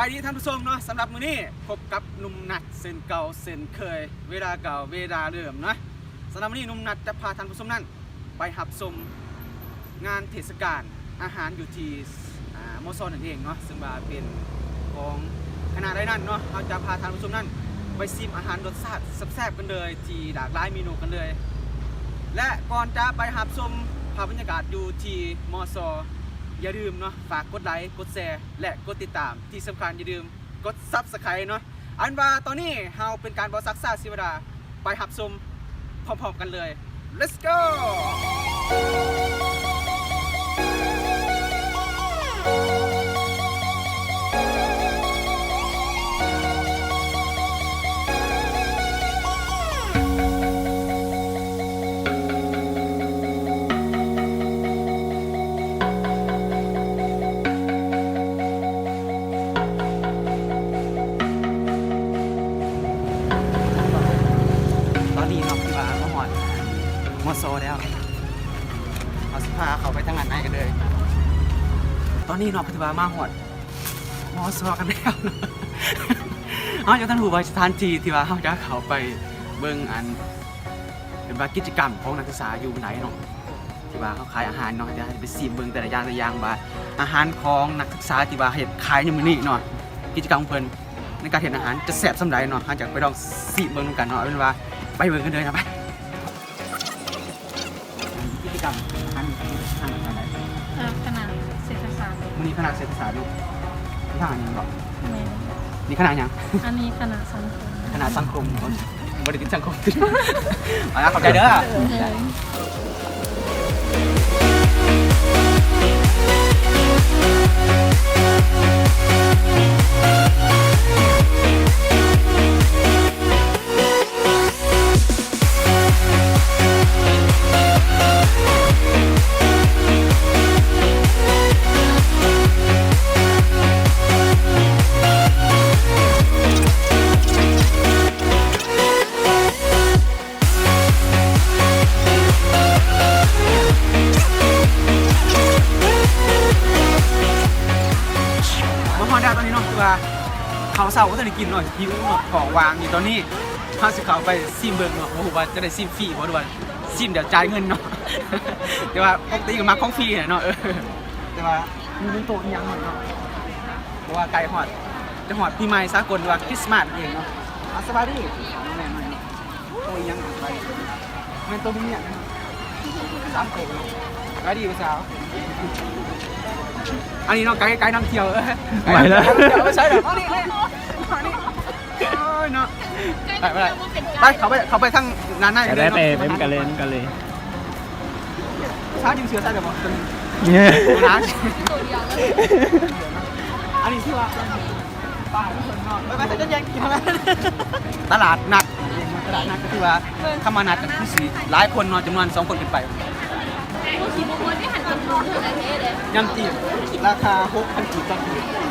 บายดีท่านผู้ชมเนาะสำหรับมื้อนี้พบกับหนุ่มนัดเซนเก่าเซนเคย เวลาเก่าเวลาเดิมนะสำหรับมื้อนี้หนุ่มนัดจะพาท่านผู้ชมนั้น ไปหับชมงานเทศกาลอาหารอยู่ที่อ่าโมโซนนั่นเองเนาะซึ่งว่าเป็นของคณะใดนั้นเนาะเราจะพาท่านผู้ชมนั้น ไปซิมอาหารรสชาติแซ่บๆกันเลยที่หลากหลายเมนูกันเลย และก่อนจะไปหับชมภาพบรรยากาศอยู่ที่มอซอ อย่าลืมเนาะฝากกดไลค์กดแชร์และกดติดตามที่สำคัญอย่าลืมกดซับสไครต์เนาะอันว่าตอนนี้เฮาเป็นการบอซักซ่าสิวดาไปหับซุมพร้อมๆกันเลย let's go พาเขาไปทางานไหนกันเลย ตอนนี้เนาะคือว่ามาหอดมอโซกันแล้วเนาะเอาจากท่านผู้ว่าสถานที่ที่ว่าเขาจะเขาไปเบิ่งอันเป็นว่ากิจกรรมของนักศึกษาอยู่ไหนเนาะที่ว่าเขาขายอาหารเนาะจะไปซีมเบิ่งแต่ละอย่างแต่ละอย่างว่าอาหารของนักศึกษาที่ว่าเห็ดขายในมือนี้เนาะกิจกรรมของเพิ่นในการเห็นอาหารจะแซ่บสำใดเนาะหาจากไปลองซีมเบิ่งนำกันเนาะเอาเป็นว่าไปเบิ่งกันเลยนะไป ศาสตร์มันมีขนาดเศรษฐศาสตร์อยู่ขนาดยังบอกแมนนี่ขนาดยังอันนี้ขนาดสังคมขนาดสังคมบริษัทสังคมเอาละขอบใจเด้อ เออ เขาวเศร้าก็ต้องได้กินเนาะหิวเนาะของวางอยู่ตอนนี้พาสิเขาไปซิมเบิ่งเนาะบ่ฮู้ว่าจะได้ซิมฟรีบ่หรือว่าซิมเดี๋ยวจ่ายเงินเนาะแต่ว่าปกติก็มาของฟรีเนาะเออแต่ว่ามีเป็นโต๊ะอีหยังหน่อยเนาะเพราะว่าไกลฮอดจะฮอดปีใหม่สากลหรือว่าคริสต์มาสเองเนาะอะสบายดีแม่นๆโต๊ะอีหยังไปแม่นโต๊ะนี้เนี่ยสามโต๊ะเนาะสบายดีผู้สาวอันนี้เนาะไกด์ไกด์นำเที่ยวเออไปแล้วไกด์นำเที่ยวไม่ใช่เหรอเอานี่เอานี่เอานี่โอ้ยเนาะไปไปไปเขาไปเขาไปทางนานหน้าจะได้ไปเป็นกันเลยกันเลยช้ายิงเสือใช่เดี๋ยวบอกเป็นเนี่ยร้านอันนี้ที่ว่าป่าทุกคนเนาะไปไปแต่จะแยกกินอะไรตลาดนัดตลาดนัดก็คือว่าถ้ามานัดกันคือสีหลายคนเนาะจำนวนสองคนขึ้นไปยำจีบราคา6,000กีบต่อกิโ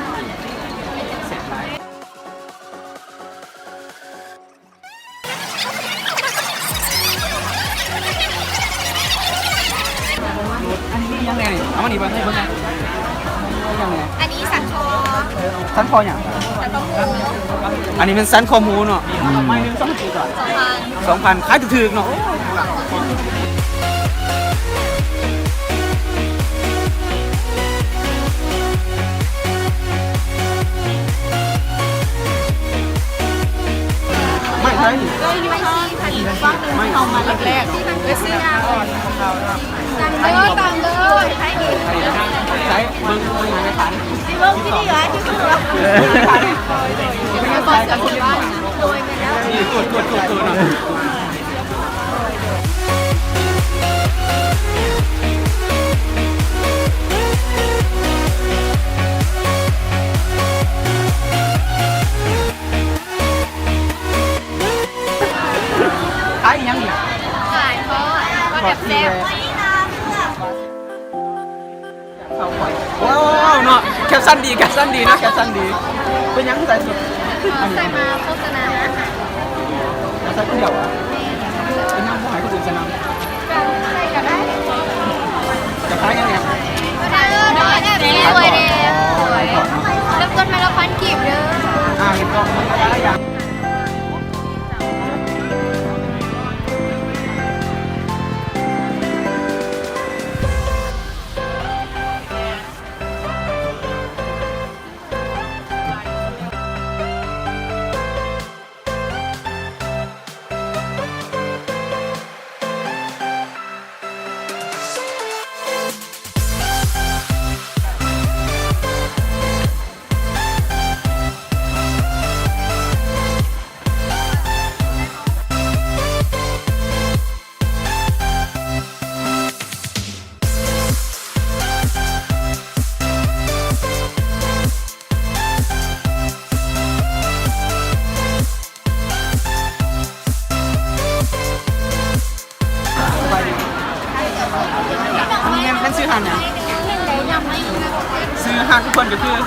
สันคออย่างสันคอหมูอันนี้เป็นสันคอหมูเนาะไม่นึงสองพันก่อนสองพันสองพันขายถูกๆเนาะไม่ใช่ก็ยี่ห้อพันอีกฟังหนึ่งที่เอามาแรกๆไปซื้อยาก่อนตามเด้อตามเด้อ ใช้ดีใช้เบิ่งเบิ่งในขันที่เบิ้งที่นี่เหรอที่สุดแล้วแล้วก็จะคิดว่าโดยไปแล้วกดกดกด แคปชั่นดีนะแคปชั่นดี เป็นหยังใส่สุดใส่มาโฆษณาอาหารใส่ผู้เดียวอะเป็นยังผู้หายคนอื่นจะนใส่ก็ได้ำจะขายยังไงก็ได้เด้อได้ได้สวยเด้อแล้วต้นไม้ละพันกีบเด้ออ่าเห็นกล่องมันก็ได้อย่าง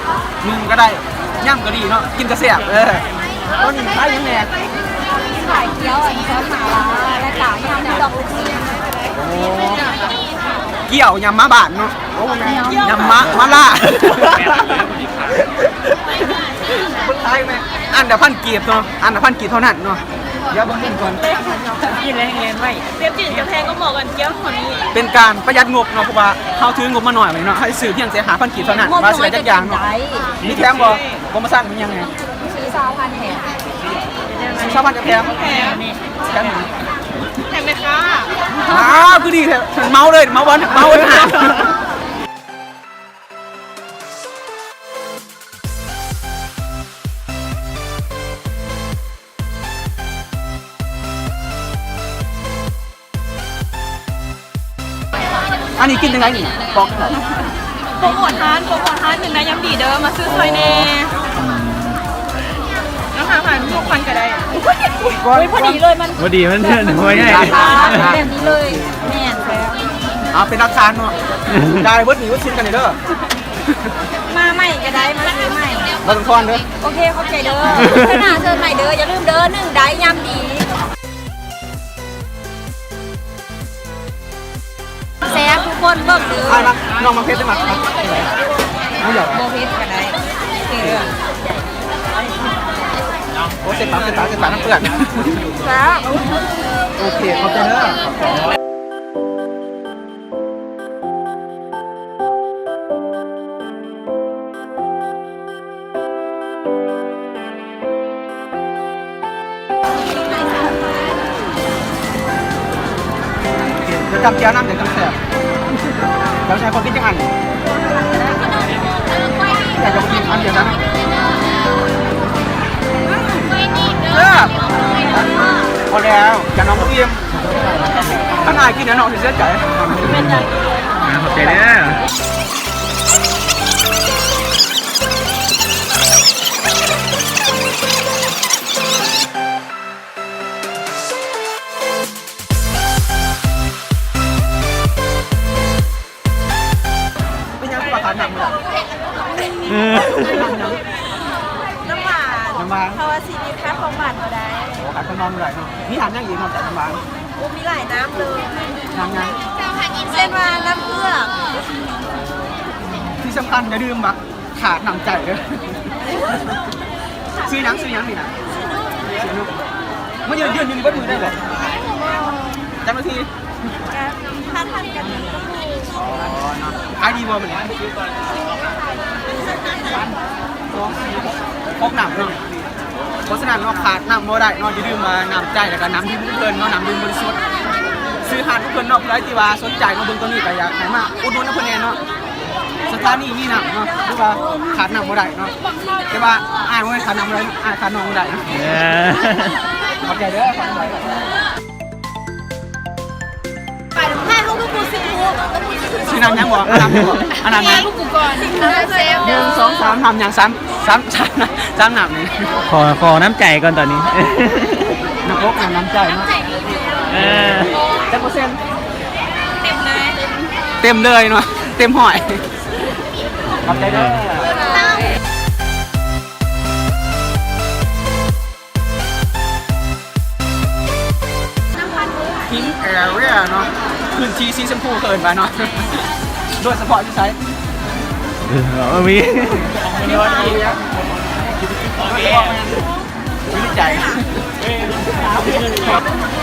นก็คือหนึ่งก็ได้ย่ำก็ดีเนาะกินกระเสียบเออต้นท้ายยังแหนกขายเกี๊ยวอันนี้ซอสหมาล่าและกากยำดอกลูกชิ้นโอ้เกี่ยวยำมะบานเนาะโอ้แม่ยำมะมะล่าคนไทยไหม อันเดียวพันกีบเนาะอันเดียวพันกีบเท่านั้นเนาะเดี๋ยวเบิ่งก่อน กินแรงเรียนไว้เปรียบจืดกับแพงก็เหมาะกันเกี้ยวคนนี้ เป็นการประหยัดงบเนาะเพราะว่าเขาถืองบมาหน่อยไว้เนาะให้ซื้อเพียงเสียหาพันกีบเท่านั้นว่าสิได้จักอย่างเนาะมีแถมบ่บ่มาสั่งมันยังไงซื้อซาวพันแถมซื้อชาวบ้านจะแถมแพงแถมหนึ่งแพงไหมคะอ้าวคือดีแท้เมาเลยเมาบอลเมาเลย อันนี้กินยังไงนี่บอกหน่อยโปรโมทฮานโปรโมทฮานหนึ่งนะย้ำดีเด้อมาซื้อซอยเน่นะคะผ่านพวกควันก็ได้ก่อนพอดีเลยมันพอดีมันเพื่อนหัวใหญ่แบบนี้เลยแม่นแท้เอาเป็นรักฐานเนาะได้เวิร์ดหนีเวิร์ดชินกันเลยเด้อมาใหม่ก็ได้มาซื้อใหม่มาต้องทอนเด้อโอเคเข้าใจเด้อขนาดเชิญใหม่เด้ออย่าลืมเด้อหนึ่งได้ย้ำดี คนเบิ่งเด้ออะมาน้องมาเพชรได้มาครับน้องหยอกโบเพชรก็ได้เด้อโอ้เสร็จตามเสร็จตามเสร็จตามน้ำเปื่อนจ้าโอเคขอบใจเด้อจะจำเจ้าน้ำเดี๋ยวจำแสบ แล้วใช้คนคิดยังไงอยากจะกินอันเดียวนะเออพอแล้วจะน้องเตรียมถ้านายกินนะน้องถึงเสียใจขอบใจเด้อ เลยน้ำหวานน้ำบางเพราะว่าชีวิตค่าของหวานก็ได้โอ้ขาดก็นอนไม่ได้เนาะนี่ทานยังอีกนอนแต่น้ำบางอู้มีหลายน้ำเลยยังยังเช่นว่าน้ำเพือกที่สำคัญอย่าลืมบักขาดหนังใจเลยซื้อยังซื้อยังนี่นะซื้อนุกไม่ยืนยืนยืนบนมือได้เหรอจำนาที กันถ้าทันกันอ๋อเนาะขายดีบ่มันเนี่ยพกหนักเนาะเพราะฉะนั้นเนาะขาดน้ำบ่ได้เนาะอย่าลืมมาน้ำใจแล้วก็น้ำดื่มทุกเพิ่นเนาะน้ำดื่มบริสุทธิ์ซื้อหาทุกเพิ่นเนาะเพื่อที่ว่าสนใจเนาะเบิ่งตัวนี้ก็อยากให้มาอุดหนุนนะเพิ่นแน่เนาะสถานีมีหนักเนาะหรือว่าขาดหนักบ่ได้เนาะแต่ว่าอ่านว่าขาดหนักบ่ได้อ่านขาดน้องบ่ได้นะเออขอบใจเด้อขอบใจ ลูกลูกกูสิลูกชื่อนามยังบ่อันนามยังบ่อันนามยังลูกกูก่อนเซฟหนึ่งสองสามทำยังสามสามสามสามหนักนี่ขอขอน้ำใจก่อนตอนนี้นักรบน้ำน้ำใจเนาะเออจักเปอร์เซ็นต์เต็มเลยเต็มเลยเนาะเต็มหอยขอบใจเด้อพิงแอเรียเนาะ พื้นที่สีชมพูเกินไปเนาะโดยเฉพาะที่ใช้เออมีมีวันนี้โอเควิจัย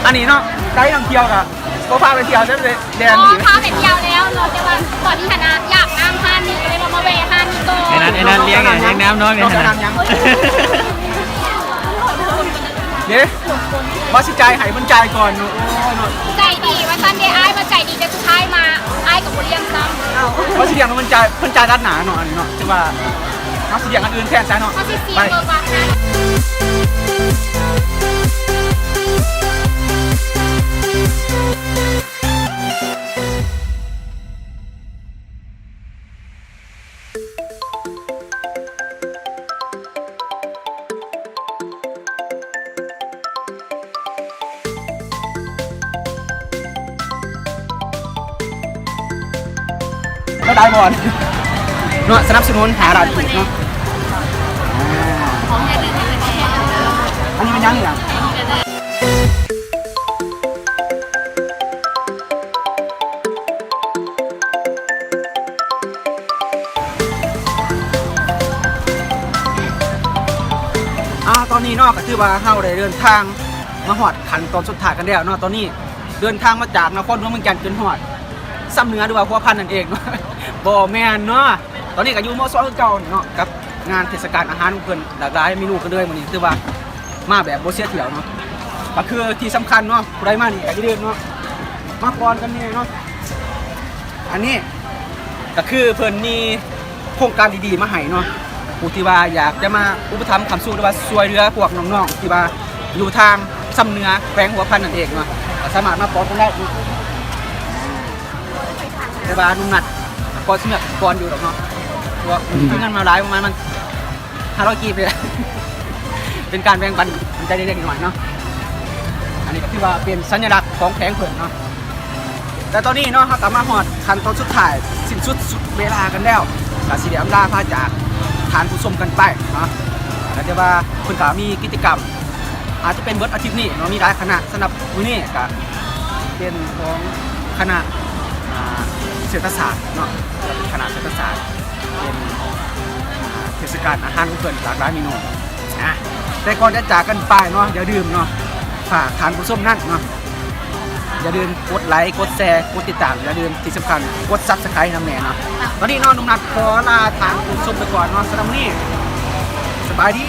อันนี้เนาะได้ท่องเที่ยวกับก็พาไปเที่ยวได้เลยแดนอ๋อดีพาไปเที่ยวแล้วเราจะวันก่อนที่คณะอยากนั่งห้านนี้ก็เลยมามาแวะห้านนี้ก่อนไอ้นั่นไอ้นั่นเลี้ยงไงเลี้ยงน้ำน้องเนี่ยน้องนะน้ำยังเดี๋ยว ว่าสิใจายให้มันใจายก่อนโอ้ยเนาะใจดีว่าซันเดย์ไอ้ายมาใจดีแต่สุดท้ายมาไอ้ายกับบุเรียงซ้ำว่าสิเดียงมันใจายมันใจายรัดหนาหน่อยเนาะใช่ป่ะเอาสิเดียงอันอื่นแทนใช่เนาะเขาสิเสียไปเบอร์บางนั้น แล้วได้บอลเนาะสนับสนุนหาร้านถูกเนาะอ่าอันนี้เป็นยังไงอะอ่าตอนนี้เนาะก็ถือว่าเฮาได้เดินทางมาหอดขันตอนสุดท้ายกันแล้วเนาะตอนนี้เดินทางมาจากนครหลวงเมืองจันทร์จนหอดซ้ำเนื้อด้วยว่าพัวพันธุ์นั่นเองเนาะ บ่แม่นเนาะตอนนี้ก็อยู่มอซอคือเก่าเนาะกับงานเทศกาลอาหารของเพิ่นหลากหลายเมนูกันเลยมื้อนี้ถือว่ามาแบบบ่เสียเที่ยวเนาะก็คือที่สำคัญเนาะผู้ใดมานี่ก็อย่าลืมเนาะมาก่อนกันนี่เนาะอันนี้ก็คือเพิ่นมีโครงการดีๆมาให้เนาะผู้ที่ว่าอยากจะมาอุปถัมภ์คำสู้หรือว่าช่วยเหลือพวกน้องๆที่ว่าอยู่ทางซ้ำเนื้อแขวงหัวพันนั่นเองเนาะก็สามารถมาก่อนกันได้เนาะแต่ว่านุ่มนัด ก่อนเสมือกก่อนอยู่หรอกเนาะเพราะว่ามีเงินมาหลายประมาณมันห้าร้อยกีบเลยเป็นการแบ่งปันใจเล็กๆหน่อยๆเนาะอันนี้ก็ถือว่าเป็นสัญลักษณ์ของแผงเผินเนาะแต่ตอนนี้เนาะเรากลับมาหอดขั้นตอนสุดท้ายสิ้นสุดสุดเวลากันแล้วกสิเดียมลาพาจากฐานผู้ชมกันไปเนาะแล้วจะว่าคุณขามีกิจกรรม อาจจะเป็นเบิร์ดอาทิตย์นี้เนาะมีหลายคณะสำหรับมื้อนี้ก็เป็นของคณะอ่าเศรษฐศาสตร์เนาะ คณะเศรษฐศาสตร์เป็นเทศกาลอาหารของเพิ่นหลากหลายเมนูอะแต่ก่อนจะจากกันไปเนาะอย่าลืมเนาะฝากทานผู้ชมนั่นเนาะอย่าลืมกดไลค์กดแชร์กดติดตามอย่าลืมที่สำคัญกดซับสไครต์ทำแน่เนาะตอนนี้เนาะนุ่มนัดขอลาทางผู้ชมไปก่อนเนาะสำหรับวันนี้สบายดี